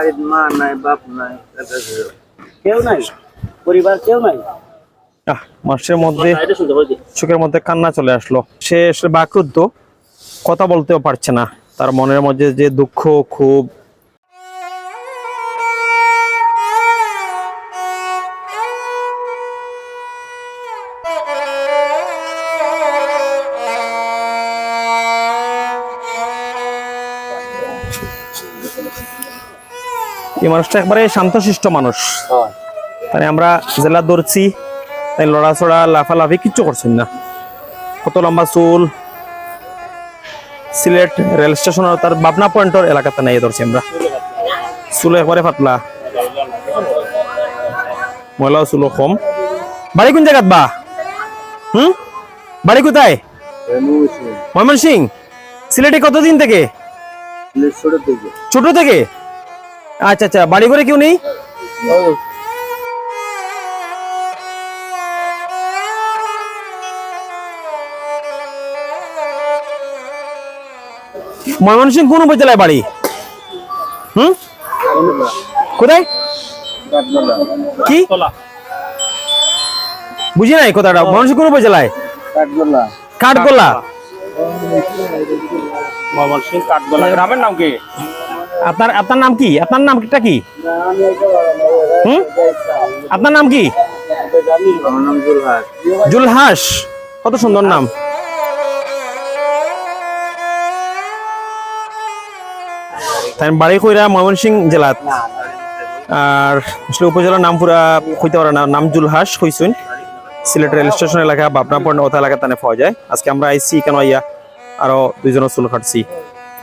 বাড়ির মা নাই বাপ নাই কেউ নাই? পরিবার কেউ নাই? মানুষের মধ্যে চোখের মধ্যে কান্না চলে আসলো। সে বাকরুদ্ধ কথা বলতেও পারছে না। তার মনের মধ্যে যে দুঃখ খুব এই মানুষটা একবারে শান্তশিষ্ট মানুষ। মানে আমরা জেলা দৌড়ছি তাই লড়াচড়া লাফালাফি কিচ্ছু করছেন না। কত লম্বা চুল সিলেট রেল স্টেশনের তার বাবনা পয়েন্টের এলাকাতে নাই ধরছি আমরা। চুল একবারে পাতলা। ময়লাও চুলো কম। বাড়ি কোন জায়গাত বা? হুম? বাড়ি কোথায়? ময়মন সিং সিলেটে কতদিন থেকে? ছোট থেকে। ছোট থেকে? আচ্ছা আচ্ছা বাড়ি করে কেউ নেই? ময়মনসিং কোন উপজেলায় বাড়ি? হুম? কোথায়? কি? বুঝি নাই কথাটা। ময়মনসিং কোন উপজেলায়? কাঠগোলা। কাঠগোলা। মোহাম্মদ কাঠগোলা। গ্রামের নাম কি? আপনার আপনার নাম কি? আপনার নামটা কি? আপনার নাম কি? জুলহাস। কত সুন্দর নাম। বাড়ি কইরা ময়মনসিং জেলাত। আর আসলে উপজেলার নাম পুরা কইতে পারে না। নাম জুলহাস কইছুন সিলেট রেল স্টেশন এলাকা পয়েন্ট ওথা এলাকা তানে পাওয়া যায়। আজকে আমরা আইসি কেন আইয়া আরও দুইজনের চুল কাটছি।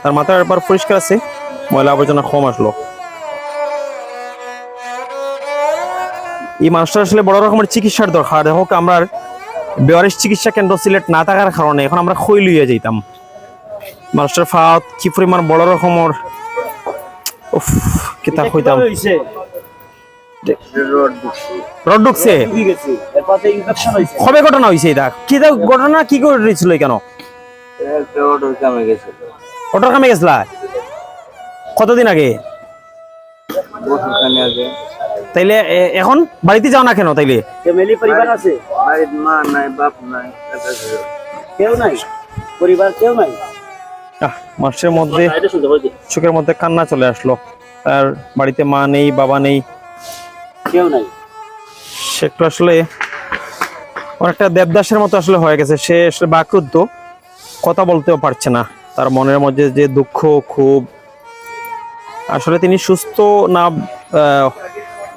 তার মাথার একবার পরিষ্কার আছে। ময়লা আবর্জনা কম আসলো। এই মানুষটার আসলে বড় রকমের চিকিৎসার দরকার। হোক আমরা বেওয়ারিশ চিকিৎসা কেন্দ্র সিলেট না থাকার কারণে এখন আমরা খই লইয়া যাইতাম। মানুষটার ফাত কি পরিমাণ বড় রকমের উফ কিতা কইতাম। হইছে? রোড ঢুকছি। রড ঢুকছে? ঢুকে গেছে। এর পাশে ইনফেকশন হইছে। কবে ঘটনা হয়েছে এটা? কি ঘটনা কি করে কেন ওটার কামে গেছিলা? কতদিন আগে? তাইলে এখন বাড়িতে যাও না কেন তাইলে? ফ্যামিলি পরিবার আছে? বাড়ির মা নাই বাপ নাই কেউ নাই? পরিবার কেউ নাই? আহ, মধ্যে চোখের মধ্যে কান্না চলে আসলো। তার বাড়িতে মা নেই বাবা নেই। কেউ নাই? সে একটু আসলে অনেকটা দেবদাসের মতো আসলে হয়ে গেছে। সে আসলে বাকরুদ্ধ। কথা বলতেও পারছে না। তার মনের মধ্যে যে দুঃখ খুব আসলে তিনি সুস্থ না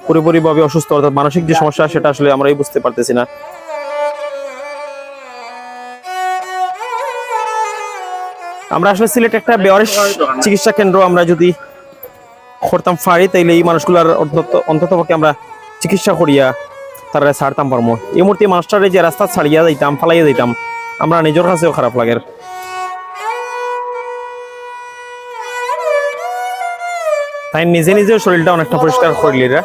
পুরোপুরিভাবে অসুস্থ, অর্থাৎ মানসিক যে সমস্যা, সেটা আসলে আমরাই বুঝতে পারতেছি না। আমরা আসলে সিলেট একটা বেওয়ারিশ চিকিৎসা কেন্দ্র আমরা যদি করতাম পারি তাইলে এই মানুষগুলার অন্তত অন্তত পক্ষে আমরা চিকিৎসা করিয়া তারা ছাড়তাম পারব এই মুহূর্তে মানুষটারে যে রাস্তা ছাড়িয়া যাইতাম ফালাইয়া যাইতাম আমরা নিজের কাছেও খারাপ লাগে। তাই নিজে নিজের শরীরটা অনেকটা পরিষ্কার করিলিরা